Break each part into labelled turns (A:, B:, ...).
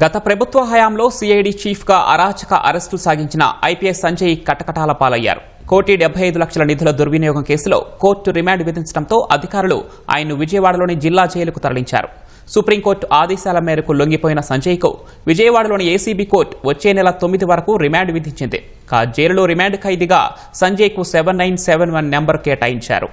A: గత ప్రభుత్వ హయాంలో సిఐడి చీఫ్గా అరాచక అరెస్టు సాగించిన ఐపీఎస్ సంజయ్ కటకటాల పాలయ్యారు. కోటి డెబ్బై ఐదు లక్షల నిధుల దుర్వినియోగం కేసులో కోర్టు రిమాండ్ విధించడంతో అధికారులు ఆయన్ను విజయవాడలోని జిల్లా జైలుకు తరలించారు. సుప్రీంకోర్టు ఆదేశాల మేరకు లొంగిపోయిన సంజయ్కు విజయవాడలోని ఏసీబీ కోర్టు వచ్చే నెల తొమ్మిది వరకు రిమాండ్ విధించింది. కా జైలులో రిమాండ్ ఖైదీగా సంజయ్కు seven nine seven one number కేటాయించారు.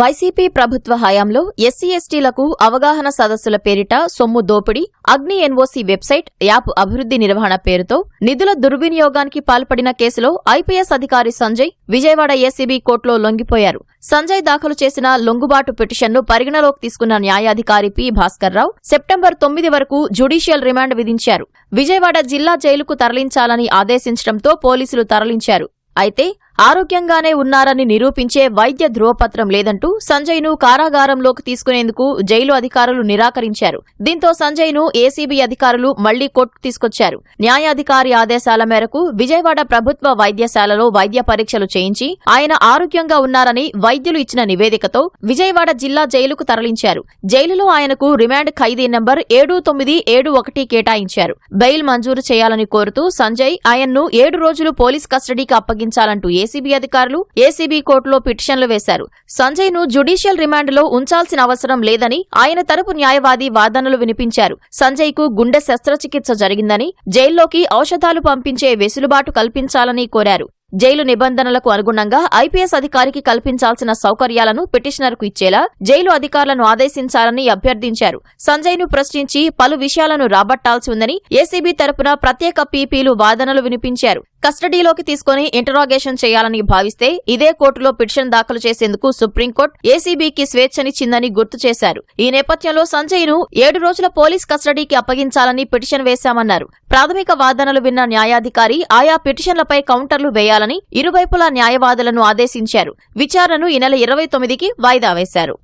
B: వైసీపీ ప్రభుత్వ హయాంలో ఎస్సీ ఎస్టీలకు అవగాహన సదస్సుల పేరిట సొమ్ము దోపిడీ అగ్ని ఎన్ఓసీ వెబ్సైట్ యాప్ అభివృద్ది నిర్వహణ పేరుతో నిధుల దుర్వినియోగానికి పాల్పడిన కేసులో ఐపీఎస్ అధికారి సంజయ్ విజయవాడ ఏసీబీ కోర్టులో లొంగిపోయారు. సంజయ్ దాఖలు చేసిన లొంగుబాటు పిటిషన్ను పరిగణలోకి తీసుకున్న న్యాయాధికారి పి. భాస్కర్రావు సెప్టెంబర్ తొమ్మిది వరకు జ్యుడీషియల్ రిమాండ్ విధించారు. విజయవాడ జిల్లా జైలుకు తరలించాలని ఆదేశించడంతో పోలీసులు తరలించారు. అయితే ఆరోగ్యంగానే ఉన్నారని నిరూపించే వైద్య ధృవపత్రం లేదంటూ సంజయ్ను కారాగారంలోకి తీసుకునేందుకు జైలు అధికారులు నిరాకరించారు. దీంతో సంజయ్ను ఏసీబీ అధికారులు మళ్ళీ కోర్టుకు తీసుకొచ్చారు. న్యాయాధికారి ఆదేశాల మేరకు విజయవాడ ప్రభుత్వ వైద్యశాలలో వైద్య పరీక్షలు చేయించి ఆయన ఆరోగ్యంగా ఉన్నారని వైద్యులు ఇచ్చిన నివేదికతో విజయవాడ జిల్లా జైలుకు తరలించారు. జైలులో ఆయనకు రిమాండ్ ఖైదీ నంబర్ ఏడు తొమ్మిది ఏడు ఒకటి కేటాయించారు. బెయిల్ మంజూరు చేయాలని కోరుతూ సంజయ్ ఆయన్ను ఏడు రోజులు పోలీస్ కస్టడీకి అప్పగించాలంటూ ఏసీబీ అధికారులు ఏసీబీ కోర్టులో పిటిషన్లు వేశారు. సంజయ్ను జ్యుడిషియల్ రిమాండ్లో ఉంచాల్సిన అవసరం లేదని ఆయన తరపు న్యాయవాది వాదనలు వినిపించారు. సంజయ్కు గుండె శస్త్రచికిత్స జరిగిందని జైల్లోకి ఔషధాలు పంపించే వెసులుబాటు కల్పించాలని కోరారు. జైలు నిబంధనలకు అనుగుణంగా ఐపీఎస్ అధికారికి కల్పించాల్సిన సౌకర్యాలను పిటిషనర్కు ఇచ్చేలా జైలు అధికారులను ఆదేశించాలని అభ్యర్థించారు. సంజయ్ను ప్రశ్నించి పలు విషయాలను రాబట్టాల్సి ఉందని ఏసీబీ తరపున ప్రత్యేక పీపీలు వాదనలు వినిపించారు. కస్టడీలోకి తీసుకుని ఇంటరాగేషన్ చేయాలని భావిస్తే ఇదే కోర్టులో పిటిషన్ దాఖలు చేసేందుకు సుప్రీంకోర్టు ఏసీబీకి స్వేచ్ఛనిచ్చిందని గుర్తు చేశారు. ఈ నేపథ్యంలో సంజయ్ను ఏడు రోజుల పోలీస్ కస్టడీకి అప్పగించాలని పిటిషన్ వేశామన్నారు. ప్రాథమిక వాదనలు విన్న న్యాయాధికారి ఆయా పిటిషన్లపై కౌంటర్లు వేయాలని ఇరువైపులా న్యాయవాదులను ఆదేశించారు. విచారణను ఈ నెల ఇరవై తొమ్మిదికి వాయిదా వేశారు.